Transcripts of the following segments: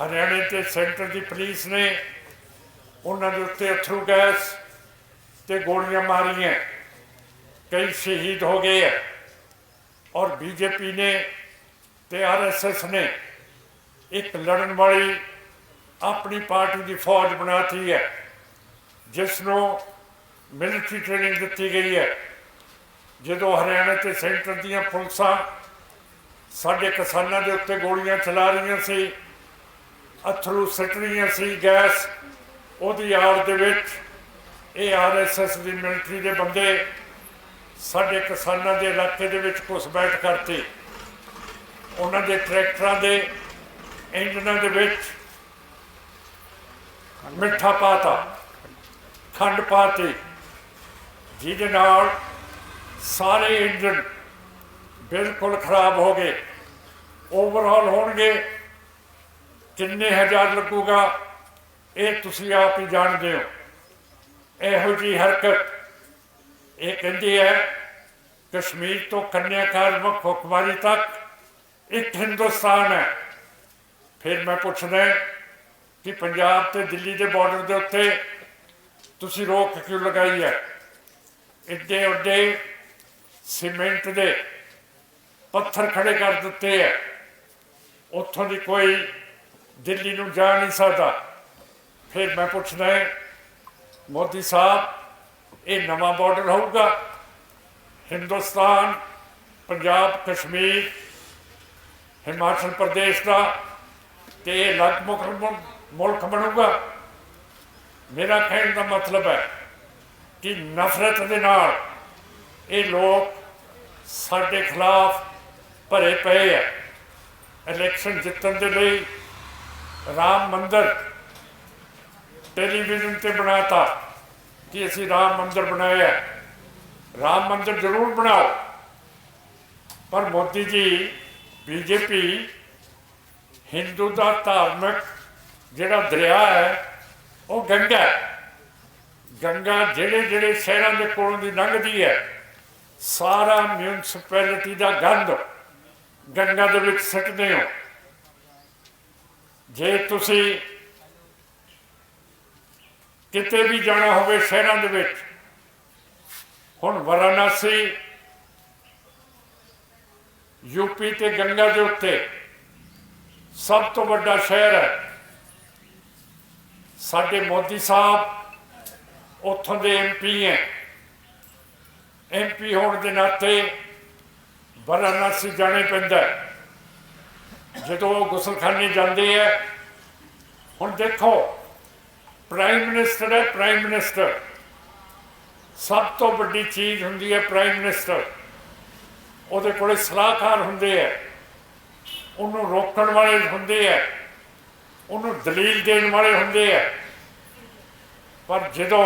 ਹਰਿਆਣੇ ਤੇ ਸੈਂਟਰ ਦੀ ਪੁਲਿਸ ਨੇ ਉਹਨਾਂ ਦੇ ਉੱਤੇ ਅਥਰੂ ਗੈਸ ਤੇ ਗੋਲੀਆਂ ਮਾਰੀਆਂ। ਕਈ ਸ਼ਹੀਦ ਹੋ ਗਏ ਹੈ ਔਰ ਬੀਜੇਪੀ ਨੇ ਤੇ ਆਰਐਸਐਸ ਨੇ ਇੱਕ ਲੜਨ ਵਾਲੀ ਆਪਣੀ ਪਾਰਟੀ ਦੀ ਫੌਜ ਬਣਾਤੀ ਹੈ ਜਿਸ ਨੂੰ ਮਿਲਟਰੀ ਟ੍ਰੇਨਿੰਗ ਦਿੱਤੀ ਗਈ ਹੈ। ਜਦੋਂ ਹਰਿਆਣਾ ਤੇ ਸੈਂਟਰ ਦੀਆਂ ਪੁਲਿਸਾਂ ਸਾਡੇ ਕਿਸਾਨਾਂ ਦੇ ਉੱਤੇ ਗੋਲੀਆਂ ਚਲਾ ਰਹੀਆਂ ਸੀ ਅਥਰੂ ਸਿੱਟ ਸੀ ਗੈਸ, ਉਹਦੀ ਆੜ ਦੇ ਵਿੱਚ ਇਹ ਆਰਐਸਐਸ ਦੀ ਮਿਲਟਰੀ ਦੇ ਬੰਦੇ ਸਾਡੇ ਕਿਸਾਨਾਂ ਦੇ ਇਲਾਕੇ ਦੇ ਵਿੱਚ ਘੁਸਪੈਠ ਕਰਤੇ। ਉਹਨਾਂ ਦੇ ਟਰੈਕਟਰਾਂ ਦੇ ਇੰਜਨਾਂ ਦੇ ਵਿੱਚ ਮਿੱਠਾ ਪਾਤਾ, ਖੰਡ ਪਾਤੀ, ਜਿਹਦੇ ਨਾਲ ਸਾਰੇ ਇੰਜਨ ਬਿਲਕੁਲ ਖਰਾਬ ਹੋ ਗਏ, ਓਵਰਹਾਲ ਹੋਣਗੇ। ਕਿੰਨੇ ਹਜ਼ਾਰ ਲੱਗੂਗਾ, ਇਹ ਤੁਸੀਂ ਆਪ ਹੀ ਜਾਣਦੇ ਹੋ। ਇਹੋ ਜੀ ਹਰਕਤ, ਇਹ ਕਹਿੰਦੀ ਹੈ, ਕਸ਼ਮੀਰ ਤੋਂ ਕੰਨਿਆਕਾਰ ਮੁੱਖਵਾਰੀ ਤੱਕ ਇੱਕ ਹਿੰਦੁਸਤਾਨ ਹੈ। ਫਿਰ ਮੈਂ ਪੁੱਛਦਾ ਕਿ ਪੰਜਾਬ ਤੇ ਦਿੱਲੀ ਦੇ ਬਾਰਡਰ ਦੇ ਉੱਤੇ ਤੁਸੀਂ ਰੋਕ ਕਿਉਂ ਲਗਾਈ ਹੈ? ਇੱਡੇ ਵੱਡੇ ਸੀਮੈਂਟ ਦੇ ਪੱਥਰ ਖੜੇ ਕਰ ਦਿੱਤੇ ਹੈ। ਉੱਥੋਂ ਦੀ ਕੋਈ ਦਿੱਲੀ ਨੂੰ ਜਾ ਨਹੀਂ ਸਕਦਾ। ਫਿਰ ਮੈਂ ਪੁੱਛਦਾ ਮੋਦੀ ਸਾਹਿਬ, ਇਹ ਨਵਾਂ ਬਾਰਡਰ ਹੋਊਗਾ? ਹਿੰਦੁਸਤਾਨ, ਪੰਜਾਬ, ਕਸ਼ਮੀਰ, ਹਿਮਾਚਲ ਪ੍ਰਦੇਸ਼ ਦਾ ਤੇ ਇਹ ਅਲੱਗ ਮੁਲਕ ਮੁਲਕ ਬਣੂਗਾ? ਮੇਰਾ ਕਹਿਣ ਦਾ ਮਤਲਬ ਹੈ ਕਿ ਨਫ਼ਰਤ ਦੇ ਨਾਲ ਇਹ ਲੋਕ ਸਾਡੇ ਖਿਲਾਫ ਭਰੇ ਪਏ ਹੈ ਇਲੈਕਸ਼ਨ ਜਿੱਤਣ ਦੇ ਲਈ ਰਾਮ ਮੰਦਰ ਟੈਲੀਵਿਜ਼ਨ ਤੇ ਬਣਾਤਾ ਕਿ ਅਸੀਂ ਰਾਮ ਮੰਦਰ ਬਣਾਇਆ ਰਾਮ ਮੰਦਰ ਜ਼ਰੂਰ ਬਣਾਓ। ਪਰ ਮੋਦੀ ਜੀ, ਬੀਜੇਪੀ ਹਿੰਦੂ ਦਾ ਧਾਰਮਿਕ ਜਿਹੜਾ ਦਰਿਆ ਹੈ, ਉਹ ਗੰਗਾ ਗੰਗਾ ਜਿਹੜੇ ਜਿਹੜੇ ਸ਼ਹਿਰਾਂ ਦੇ ਕੋਲੋਂ ਦੀ ਲੰਘਦੀ ਹੈ, ਸਾਰਾ ਮਿਊਨਿਸਪੈਲਿਟੀ ਦਾ ਗੰਦ ਗੰਗਾ ਦੇ ਵਿੱਚ ਸਿੱਟਦੇ ਹੋ। ਜੇ ਤੁਸੀਂ ਕਿਤੇ ਵੀ ਜਾਣਾ ਹੋਵੇ ਸ਼ਹਿਰਾਂ ਦੇ ਵਿੱਚ, ਹੁਣ ਵਾਰਾਣਸੀ ਯੂਪੀ ਤੇ ਗੰਗਾ ਦੇ ਉੱਤੇ ਸਭ ਤੋਂ ਵੱਡਾ ਸ਼ਹਿਰ ਹੈ ਸਾਡੇ ਮੋਦੀ ਸਾਹਿਬ ਉੱਥੋਂ ਦੇ ਐਮਪੀ ਹੈ ਐਮਪੀ ਹੋਣ ਦੇ ਨਾਤੇ ਵਾਰਾਣਸੀ ਜਾਣੇ ਪੈਂਦਾ ਹੈ। ਜਦੋਂ ਉਹ ਗੁਸਲਖਾਨੇ ਜਾਂਦੇ ਹੈ ਹੁਣ ਦੇਖੋ ਪ੍ਰਾਈਮ ਮਿਨਿਸਟਰ ਹੈ ਪ੍ਰਾਈਮ ਮਿਨਿਸਟਰ ਸਭ ਤੋਂ ਵੱਡੀ ਚੀਜ਼ ਹੁੰਦੀ ਹੈ ਪ੍ਰਾਈਮ ਮਿਨਿਸਟਰ ਉਹਦੇ ਕੋਲੇ ਸਲਾਹਕਾਰ ਹੁੰਦੇ ਹੈ ਉਹਨੂੰ ਰੋਕਣ ਵਾਲੇ ਹੁੰਦੇ ਹੈ ਉਹਨੂੰ ਦਲੀਲ ਦੇਣ ਵਾਲੇ ਹੁੰਦੇ ਹੈ ਪਰ ਜਦੋਂ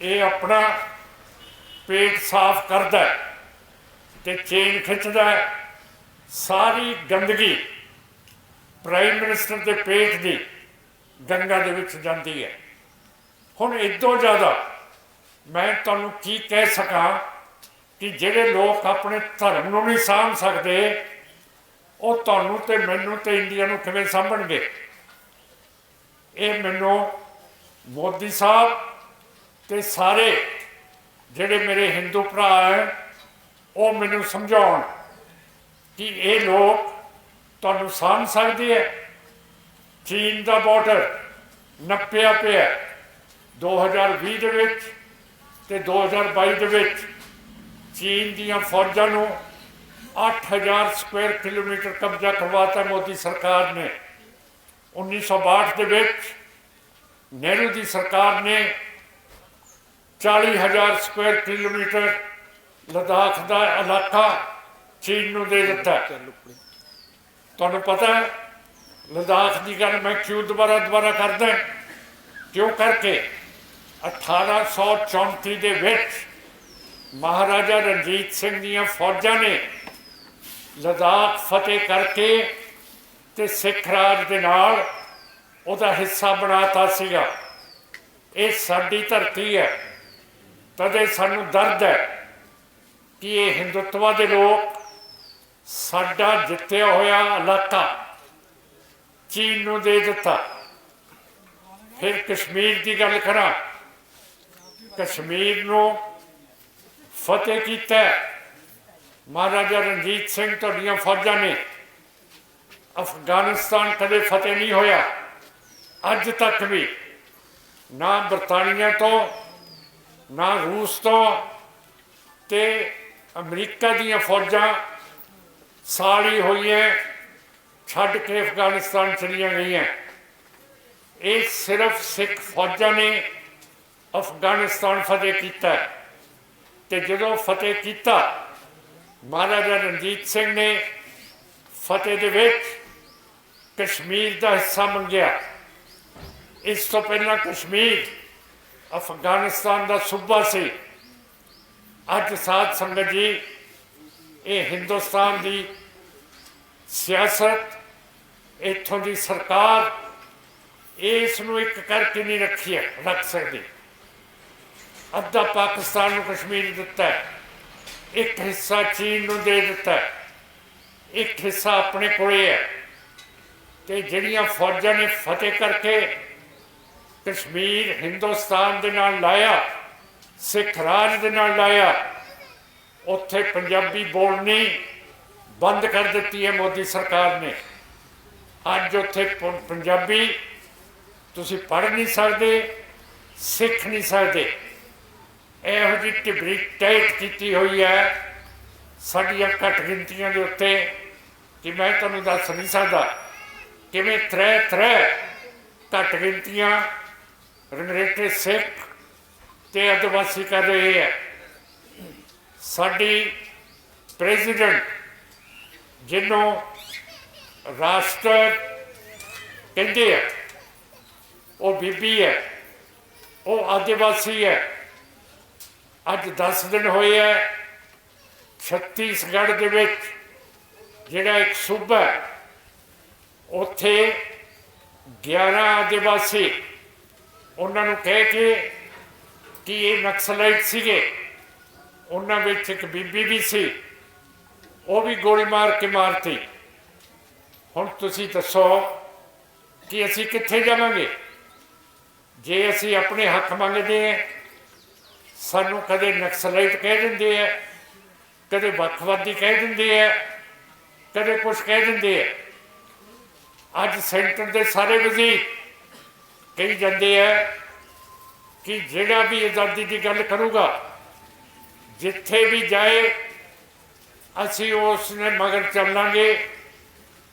ਇਹ ਆਪਣਾ ਪੇਟ ਸਾਫ਼ ਕਰਦਾ ਤੇ ਚੇਨ ਖਿੱਚਦਾ ਸਾਰੀ ਗੰਦਗੀ ਪ੍ਰਾਈਮ ਮਿਨਿਸਟਰ ਦੇ ਪੇਟ ਦੀ ਗੰਗਾ ਦੇ ਵਿੱਚ ਜਾਂਦੀ ਹੈ। ਹੁਣ ਇਦੋਂ ਜ਼ਿਆਦਾ ਮੈਂ ਤੁਹਾਨੂੰ ਕੀ ਕਹਿ ਸਕਾਂ ਕਿ ਜਿਹੜੇ ਲੋਕ ਆਪਣੇ ਧਰਮ ਨੂੰ ਨਹੀਂ ਸਾਂਭ ਸਕਦੇ, ਉਹ ਤੁਹਾਨੂੰ ਤੇ ਮੈਨੂੰ ਤੇ ਇੰਡੀਆ ਨੂੰ ਕਿਵੇਂ ਸਾਂਭਣਗੇ? ਇਹ ਮੈਨੂੰ ਮੋਦੀ ਸਾਹਿਬ ਤੇ ਸਾਰੇ ਜਿਹੜੇ ਮੇਰੇ ਹਿੰਦੂ ਭਰਾ ਹੈ, ਉਹ ਮੈਨੂੰ ਸਮਝਾਉਣ। ਕਿ ਇਹ ਲੋਕ ਤੁਹਾਨੂੰ ਸਮਝ ਸਕਦੇ ਹੈ। ਚੀਨ ਦਾ ਬਾਰਡਰ ਨੱਪਿਆ ਪਿਆ 2020 ਦੇ ਵਿੱਚ ਤੇ 2022 ਦੇ ਵਿੱਚ ਚੀਨ ਦੀਆਂ ਫੌਜਾਂ ਨੂੰ 8000 ਸਕੁਅਰ ਕਿਲੋਮੀਟਰ ਕਬਜ਼ਾ ਕਰਵਾਤਾ ਮੋਦੀ ਸਰਕਾਰ ਨੇ। 1962 ਦੇ ਵਿੱਚ ਨਹਿਰੂ ਦੀ ਸਰਕਾਰ ਨੇ 40000 ਸਕੁਅਰ ਕਿਲੋਮੀਟਰ ਲਦਾਖ ਦਾ ਇਲਾਕਾ ਚੀਨ ਨੂੰ ਦੇ ਦਿੱਤਾ। ਤੁਹਾਨੂੰ ਪਤਾ ਹੈ ਲਦਾਖ ਦੀ ਗੱਲ ਮੈਂ ਕਿਉਂ ਦੁਬਾਰਾ ਦੁਬਾਰਾ ਕਰਦਾ ਕਿਉਂ ਕਰਕੇ? 1834 ਦੇ ਵਿੱਚ ਮਹਾਰਾਜਾ ਰਣਜੀਤ ਸਿੰਘ ਦੀਆਂ ਫੌਜਾਂ ਨੇ ਲਦਾਖ ਫਤਿਹ ਕਰਕੇ ਤੇ ਸਿੱਖ ਰਾਜ ਦੇ ਨਾਲ ਉਹਦਾ ਹਿੱਸਾ ਬਣਾਤਾ ਸੀਗਾ। ਇਹ ਸਾਡੀ ਧਰਤੀ ਹੈ। ਤਦੇ ਸਾਨੂੰ ਦਰਦ ਹੈ ਕਿ ਇਹ ਹਿੰਦੁੱਤਵਾ ਦੇ ਲੋਕ ਸਾਡਾ ਜਿੱਤਿਆ ਹੋਇਆ ਇਲਾਕਾ ਚੀਨ ਨੂੰ ਦੇ ਦਿੱਤਾ। ਫਿਰ ਕਸ਼ਮੀਰ ਦੀ ਗੱਲ ਕਰਾਂ। ਕਸ਼ਮੀਰ ਨੂੰ ਫਤਿਹ ਕੀਤਾ ਮਹਾਰਾਜਾ ਰਣਜੀਤ ਸਿੰਘ ਤੁਹਾਡੀਆਂ ਫੌਜਾਂ ਨੇ। ਅਫਗਾਨਿਸਤਾਨ ਕਦੇ ਫਤਿਹ ਨਹੀਂ ਹੋਇਆ। ਅੱਜ ਤੱਕ ਵੀ ਨਾ ਬਰਤਾਨੀਆ ਤੋਂ, ਨਾ ਰੂਸ ਤੋਂ ਤੇ ਅਮਰੀਕਾ ਦੀਆਂ ਫੌਜਾਂ ਸਾੜੀ ਹੋਈਆਂ ਛੱਡ ਕੇ ਅਫਗਾਨਿਸਤਾਨ ਚਲੀਆਂ ਗਈਆਂ। ਇਹ ਸਿਰਫ ਸਿੱਖ ਫੌਜਾਂ ਨੇ ਅਫਗਾਨਿਸਤਾਨ ਫਤਿਹ ਕੀਤਾ। ਹੈ। ਤੇ ਜਦੋਂ ਫਤਿਹ ਕੀਤਾ, ਮਹਾਰਾਜਾ ਰਣਜੀਤ ਸਿੰਘ ਨੇ ਫਤਿਹ ਦੇ ਵਿੱਚ ਕਸ਼ਮੀਰ ਦਾ ਹਿੱਸਾ ਮੰਗਿਆ। ਇਸ ਤੋਂ ਪਹਿਲਾਂ ਕਸ਼ਮੀਰ ਅਫਗਾਨਿਸਤਾਨ ਦਾ ਸੂਬਾ ਸੀ। ਅੱਜ ਸਾਧ ਸੰਗਤ ਜੀ ਇਹ ਹਿੰਦੁਸਤਾਨ ਦੀ ਸਿਆਸਤ, ਇੱਥੋਂ ਦੀ ਸਰਕਾਰ ਇਸ ਨੂੰ ਇੱਕ ਕਰਕੇ ਨਹੀਂ ਰੱਖੀ ਹੈ? ਰੱਖ ਸਕਦੀ। ਅੱਧਾ ਪਾਕਿਸਤਾਨ ਨੂੰ ਕਸ਼ਮੀਰ ਦਿੱਤਾ ਇੱਕ ਹਿੱਸਾ ਚੀਨ ਨੂੰ ਦੇ ਦਿੱਤਾ ਇੱਕ ਹਿੱਸਾ ਆਪਣੇ ਕੋਲੇ ਹੈ। ਤੇ ਜਿਹੜੀਆਂ ਫੌਜਾਂ ਨੇ ਫਤਿਹ ਕਰਕੇ ਕਸ਼ਮੀਰ ਹਿੰਦੁਸਤਾਨ ਦੇ ਨਾਲ ਲਾਇਆ, ਸਿੱਖ ਰਾਜ ਦੇ ਨਾਲ ਲਾਇਆ ਉੱਥੇ ਪੰਜਾਬੀ ਬੋਲਣੀ ਬੰਦ ਕਰ ਦਿੱਤੀ ਹੈ ਮੋਦੀ ਸਰਕਾਰ ਨੇ। ਅੱਜ ਉੱਥੇ ਪ- ਪੰਜਾਬੀ ਤੁਸੀਂ ਪੜ੍ਹ ਨਹੀਂ ਸਕਦੇ, ਸਿੱਖ ਨਹੀਂ ਸਕਦੇ। ਇਹੋ ਜਿਹੀ ਟਿਬਰੀ ਟੈਟ ਕੀਤੀ ਹੋਈ ਹੈ, ਸਾਡੀਆਂ ਘੱਟ ਗਿਣਤੀਆਂ ਦੇ ਉੱਤੇ, ਕਿ ਮੈਂ ਤੁਹਾਨੂੰ ਦੱਸ ਨਹੀਂ ਸਕਦਾ ਕਿਵੇਂ ਤਰੇ ਤਰੇ ਘੱਟ ਗਿਣਤੀਆਂ ਰੰਗਰੇਟੇ ਸਿੱਖ ਤੇ ਆਦਿਵਾਸੀ ਕਰ ਰਹੇ ਹੈ। ਸਾਡੀ ਪ੍ਰੈਜ਼ੀਡੈਂਟ ਜਿਹਨੂੰ ਰਾਸ਼ਟਰ ਕਹਿੰਦੇ ਆ, ਉਹ ਬੀਬੀ ਹੈ, ਉਹ ਆਦਿਵਾਸੀ ਹੈ, ਅੱਜ 10 ਦਿਨ ਹੋਏ ਹੈ ਛੱਤੀਸਗੜ੍ਹ ਦੇ ਵਿੱਚ ਜਿਹੜਾ ਇੱਕ ਸੂਬਾ ਹੈ, ਉੱਥੇ 11 ਆਦਿਵਾਸੀ, ਉਹਨਾਂ ਨੂੰ ਕਹਿ ਕੇ ਕਿ ਇਹ ਨਕਸਲਾਈਟ ਸੀਗੇ। ਉਹਨਾਂ ਵਿੱਚ ਇੱਕ ਬੀਬੀ ਵੀ ਸੀ। ਉਹ ਵੀ ਗੋਲੀ ਮਾਰ ਕੇ ਮਾਰਤੀ। ਹੁਣ ਤੁਸੀਂ ਦੱਸੋ ਕਿ ਅਸੀਂ ਕਿੱਥੇ ਜਾਵਾਂਗੇ? ਜੇ ਅਸੀਂ ਆਪਣੇ ਹੱਕ ਮੰਗਦੇ ਹਾਂ, ਸਾਨੂੰ ਕਦੇ ਨਕਸਲਾਈਟ ਕਹਿ ਦਿੰਦੇ ਆ, ਕਦੇ ਵੱਖਵਾਦੀ ਕਹਿ ਦਿੰਦੇ ਆ, ਕਦੇ ਕੁਝ ਕਹਿ ਦਿੰਦੇ ਆ। ਅੱਜ ਸੈਂਟਰ ਦੇ ਸਾਰੇ ਵਜ਼ੀਰ ਕਹੀ ਜਾਂਦੇ ਆ ਕਿ ਜਿਹੜਾ ਵੀ ਆਜ਼ਾਦੀ ਦੀ ਗੱਲ ਕਰੂਗਾ ਜਿੱਥੇ ਵੀ ਜਾਏ ਅਸੀਂ ਉਸ ਨੇ ਮਗਰ ਚੱਲਾਂਗੇ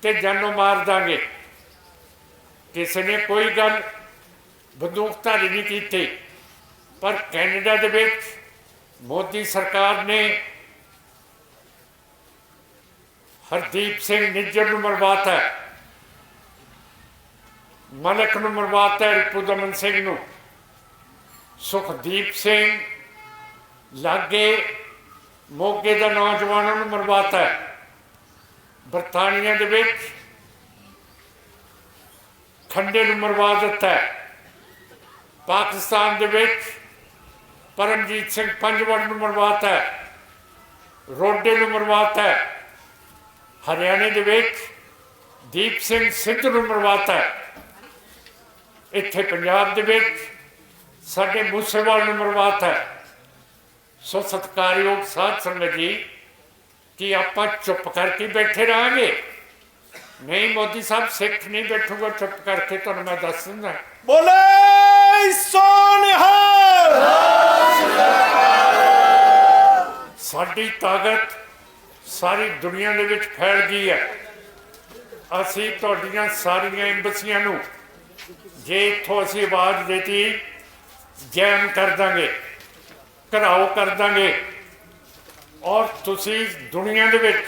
ਤੇ ਜਾਨੋਂ ਮਾਰ ਦਾਂਗੇ। ਕਿਸੇ ਨੇ ਕੋਈ ਗੱਲ ਬੰਦੂਕਧਾਰੀ ਨਹੀਂ ਕੀਤੀ ਪਰ ਕੈਨੇਡਾ ਦੇ ਵਿੱਚ ਮੋਦੀ ਸਰਕਾਰ ਨੇ ਹਰਦੀਪ ਸਿੰਘ ਨਿੱਜਰ ਨੂੰ ਮਰਵਾਤਾ ਮਲਕ ਨੂੰ ਮਰਵਾਤਾ ਹੈ, ਦਮਨ ਸਿੰਘ ਨੂੰ ਸੁਖਦੀਪ ਸਿੰਘ ਲਾਗੇ ਮੋਗੇ ਦਾ ਨੌਜਵਾਨਾਂ ਨੂੰ ਮਰਵਾਤਾ ਹੈ। ਬਰਤਾਨੀਆ ਦੇ ਵਿੱਚ ਖੰਡੇ ਨੂੰ ਮਰਵਾ ਦਿੱਤਾ ਪਾਕਿਸਤਾਨ ਦੇ ਵਿੱਚ ਪਰਮਜੀਤ ਸਿੰਘ ਪੰਜਵੜ ਨੂੰ ਮਰਵਾਤਾ ਰੋਡੇ ਨੂੰ ਮਰਵਾਤਾ ਹਰਿਆਣੇ ਦੇ ਵਿੱਚ ਦੀਪ ਸਿੰਘ ਸਿੱਧੂ ਨੂੰ ਮਰਵਾਤਾ ਇੱਥੇ ਪੰਜਾਬ ਦੇ ਵਿੱਚ ਸਾਡੇ ਮੂਸੇਵਾਲ ਨੂੰ ਮਰਵਾਤਾ ਸੋ ਸਤਿਕਾਰਯੋਗ ਸਾਧ ਸੰਗਤ ਜੀ ਕਿ ਆਪਾਂ ਚੁੱਪ ਕਰਕੇ ਬੈਠੇ ਰਹਾਂਗੇ? ਨਹੀਂ ਮੋਦੀ ਸਾਹਿਬ ਸਿੱਖ ਨਹੀਂ ਬੈਠੂਗਾ ਚੁੱਪ ਕਰਕੇ ਤੁਹਾਨੂੰ ਮੈਂ ਦੱਸ ਦਿੰਦਾ। ਬੋਲੇ ਸੋਨਿਹਾਲ! ਸਾਡੀ ਤਾਕਤ ਸਾਰੀ ਦੁਨੀਆ ਦੇ ਵਿੱਚ ਫੈਲ ਗਈ ਹੈ। ਅਸੀਂ ਤੁਹਾਡੀਆਂ ਸਾਰੀਆਂ ਐਮਬਸੀਆਂ ਨੂੰ ਜੇ ਇੱਥੋਂ ਅਸੀਂ ਆਵਾਜ਼ ਦੇਤੀ ਜੈਮ ਕਰ ਦਾਂਗੇ। ਘਰਾਓ ਕਰ ਦਾਂਗੇ। ਔਰ ਤੁਸੀਂ ਦੁਨੀਆ ਦੇ ਵਿੱਚ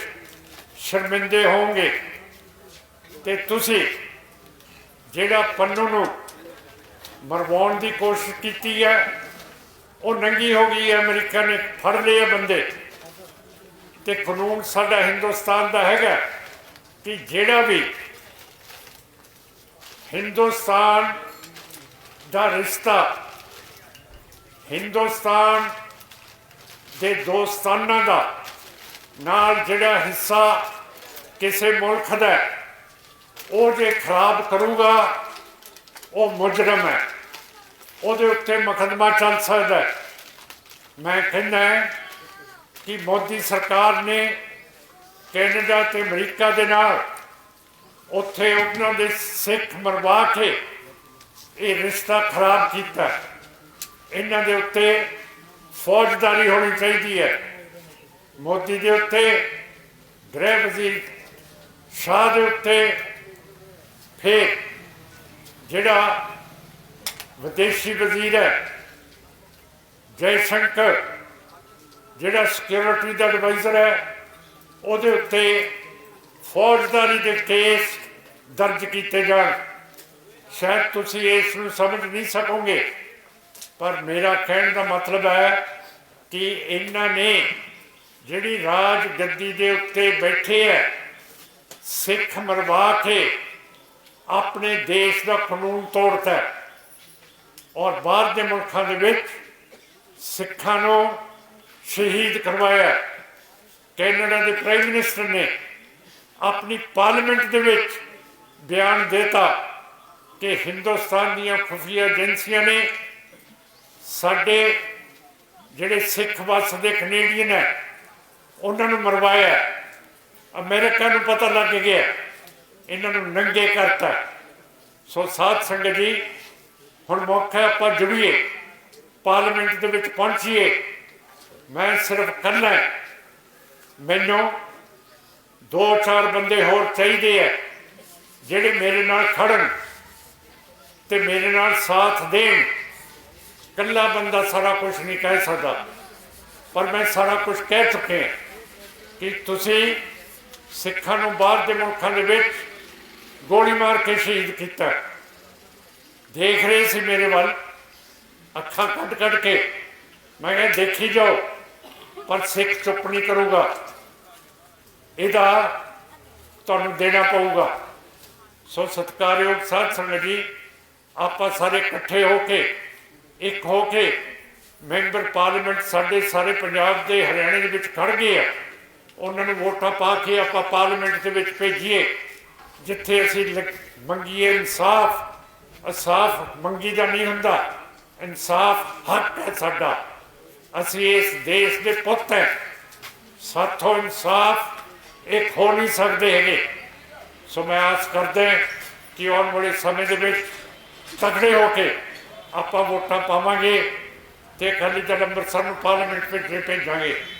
ਸ਼ਰਮਿੰਦੇ ਹੋਵੋਗੇ। ਤੇ ਤੁਸੀਂ ਜਿਹੜਾ ਪੰਨੂ ਨੂੰ ਮਰਵਾਉਣ ਦੀ ਕੋਸ਼ਿਸ਼ ਕੀਤੀ ਹੈ, ਉਹ ਨੰਗੀ ਹੋ ਗਈ ਹੈ। ਅਮਰੀਕਾ ਨੇ ਫੜ ਲਏ ਬੰਦੇ। ਤੇ ਕਾਨੂੰਨ ਸਾਡਾ ਹਿੰਦੁਸਤਾਨ ਦਾ ਹੈਗਾ ਕਿ ਜਿਹੜਾ ਵੀ ਹਿੰਦੁਸਤਾਨ ਦਾ ਰਿਸ਼ਤਾ ਹਿੰਦੁਸਤਾਨ ਦੇ ਦੋਸਤਾਨਾਂ ਦਾ ਨਾਲ ਜਿਹੜਾ ਹਿੱਸਾ ਕਿਸੇ ਮੁਲਕ ਦਾ ਉਹ ਜੇ ਖਰਾਬ ਕਰੂਗਾ, ਉਹ ਮੁਜਰਮ ਹੈ। ਉਹਦੇ ਉੱਤੇ ਮੁਕੱਦਮਾ ਚੱਲ ਸਕਦਾ ਹੈ। ਮੈਂ ਕਹਿੰਦਾ ਕਿ ਮੋਦੀ ਸਰਕਾਰ ਨੇ ਕੈਨੇਡਾ ਤੇ ਅਮਰੀਕਾ ਦੇ ਨਾਲ ਉੱਥੇ ਉਹਨਾਂ ਦੇ ਸਿੱਖ ਮਰਵਾ ਕੇ ਇਹ ਰਿਸ਼ਤਾ ਖਰਾਬ ਕੀਤਾ ਇਹਨਾਂ ਦੇ ਉੱਤੇ ਫੌਜਦਾਰੀ ਹੋਣੀ ਚਾਹੀਦੀ ਹੈ। ਮੋਦੀ ਦੇ ਉੱਤੇ ਗ੍ਰਹਿ ਵਜ਼ੀਰ ਸ਼ਾਹ ਦੇ ਉੱਤੇ, ਫਿਰ ਜਿਹੜਾ ਵਿਦੇਸ਼ੀ ਵਜ਼ੀਰ ਹੈ ਜੈ ਸ਼ੰਕਰ ਜਿਹੜਾ ਸਿਕਿਉਰਿਟੀ ਦਾ ਐਡਵਾਈਜ਼ਰ ਹੈ, ਉਹਦੇ ਉੱਤੇ ਫੌਜਦਾਰੀ ਦੇ ਕੇਸ ਦਰਜ ਕੀਤੇ ਜਾਣ। ਸ਼ਾਇਦ ਤੁਸੀਂ ਇਸ ਨੂੰ ਸਮਝ ਨਹੀਂ ਸਕੋਗੇ। ਪਰ ਮੇਰਾ ਕਹਿਣ ਦਾ ਮਤਲਬ ਹੈ ਕਿ ਇਹਨਾਂ ਨੇ ਜਿਹੜੀ ਰਾਜ ਗੱਦੀ ਦੇ ਉੱਤੇ ਬੈਠੇ ਹੈ, ਸਿੱਖ ਮਰਵਾ ਕੇ ਆਪਣੇ ਦੇਸ਼ ਦਾ ਕਾਨੂੰਨ ਤੋੜਤਾ ਔਰ ਬਾਹਰ ਦੇ ਮੁਲਕਾਂ ਦੇ ਵਿੱਚ ਸਿੱਖਾਂ ਨੂੰ ਸ਼ਹੀਦ ਕਰਵਾਇਆ ਕੈਨੇਡਾ ਦੇ ਪ੍ਰਾਈਮ ਮਿਨਿਸਟਰ ਨੇ ਆਪਣੀ ਪਾਰਲੀਮੈਂਟ ਦੇ ਵਿੱਚ ਬਿਆਨ ਦਿੱਤਾ ਕਿ ਹਿੰਦੁਸਤਾਨ ਦੀਆਂ ਖੁਫੀਆ ਏਜੰਸੀਆਂ ਨੇ ਸਾਡੇ ਜਿਹੜੇ ਸਿੱਖ ਵਸਦੇ ਕੈਨੇਡੀਅਨ ਹੈ, ਉਹਨਾਂ ਨੂੰ ਮਰਵਾਇਆ ਹੈ। ਅਮਰੀਕਾ ਨੂੰ ਪਤਾ ਲੱਗ ਗਿਆ ਇਹਨਾਂ ਨੂੰ ਨੰਗੇ ਕਰਤਾ ਸੋ ਸਾਧ ਸੰਗਤ ਜੀ, ਹੁਣ ਮੌਕਾ ਹੈ ਆਪਾਂ ਜੁੜੀਏ, ਪਾਰਲੀਮੈਂਟ ਦੇ ਵਿੱਚ ਪਹੁੰਚੀਏ। ਮੈਂ ਸਿਰਫ ਕੱਲਾ ਮੈਨੂੰ ਦੋ ਚਾਰ ਬੰਦੇ ਹੋਰ ਚਾਹੀਦੇ ਆ ਜਿਹੜੇ ਮੇਰੇ ਨਾਲ ਖੜਨ ਤੇ ਮੇਰੇ ਨਾਲ ਸਾਥ ਦੇਣ। ਕੱਲਾ ਬੰਦਾ ਸਾਰਾ ਕੁਝ ਨਹੀਂ ਕਹਿ ਸਕਦਾ। ਪਰ ਮੈਂ ਸਾਰਾ ਕੁਝ ਕਹਿ ਚੁੱਕਿਆ ਕਿ ਤੁਸੀਂ ਸਿੱਖਾਂ ਨੂੰ ਬਾਹਰ ਦੇ ਮੁਲਕਾਂ ਦੇ ਵਿੱਚ ਗੋਲੀ ਮਾਰ ਕੇ ਸ਼ਹੀਦ ਕੀਤਾ। ਦੇਖ ਰਹੇ ਸੀ ਮੇਰੇ ਵੱਲ, ਅੱਖਾਂ ਕੱਢ ਕੱਢ ਕੇ। ਮੈਂ ਕਿਹਾ, ਦੇਖੀ ਜਾਓ, ਪਰ ਸਿੱਖ ਚੁੱਪ ਨਹੀਂ ਕਰੂਗਾ। ਇਹਦਾ ਤੁਹਾਨੂੰ ਦੇਣਾ ਪਊਗਾ। ਸੋ ਸਤਿਕਾਰਯੋਗ ਸਾਧ ਸੰਗਤ ਜੀ, ਆਪਾਂ ਸਾਰੇ ਇਕੱਠੇ ਹੋ ਕੇ ਇੱਕ ਹੋ ਕੇ ਮੈਂਬਰ ਪਾਰਲੀਮੈਂਟ ਸਾਡੇ ਸਾਰੇ ਪੰਜਾਬ ਦੇ ਹਰਿਆਣੇ ਦੇ ਵਿੱਚ ਖੜ ਗਏ ਆ। ਉਹਨਾਂ ਨੂੰ ਵੋਟਾਂ ਪਾ ਕੇ ਆਪਾਂ ਪਾਰਲੀਮੈਂਟ ਦੇ ਵਿੱਚ ਭੇਜੀਏ, ਜਿੱਥੇ ਅਸੀਂ ਲ- ਮੰਗੀਏ ਇਨਸਾਫ। ਇਨਸਾਫ ਮੰਗੀ ਦਾ ਨਹੀਂ ਹੁੰਦਾ, ਇਨਸਾਫ ਹੱਕ ਹੈ ਸਾਡਾ। ਅਸੀਂ ਇਸ ਦੇਸ਼ ਦੇ ਪੁੱਤ ਹੈ। ਸਾਥੋਂ ਇਨਸਾਫ ਇਹ ਹੋ ਨਹੀਂ ਸਕਦੇ ਹੈਗੇ। ਸੋ ਮੈਂ ਆਸ ਕਰਦਾ ਕਿ ਆਉਣ ਵਾਲੇ ਸਮੇਂ ਦੇ ਵਿੱਚ ਤਗੜੇ ਹੋ ਕੇ ਆਪਾਂ ਵੋਟਾਂ ਪਾਵਾਂਗੇ ਤੇ ਅਕਾਲੀ ਦਲ ਅੰਮ੍ਰਿਤਸਰ ਨੂੰ ਪਾਰਲੀਮੈਂਟ ਵਿੱਚ ਭੇਜਾਂਗੇ।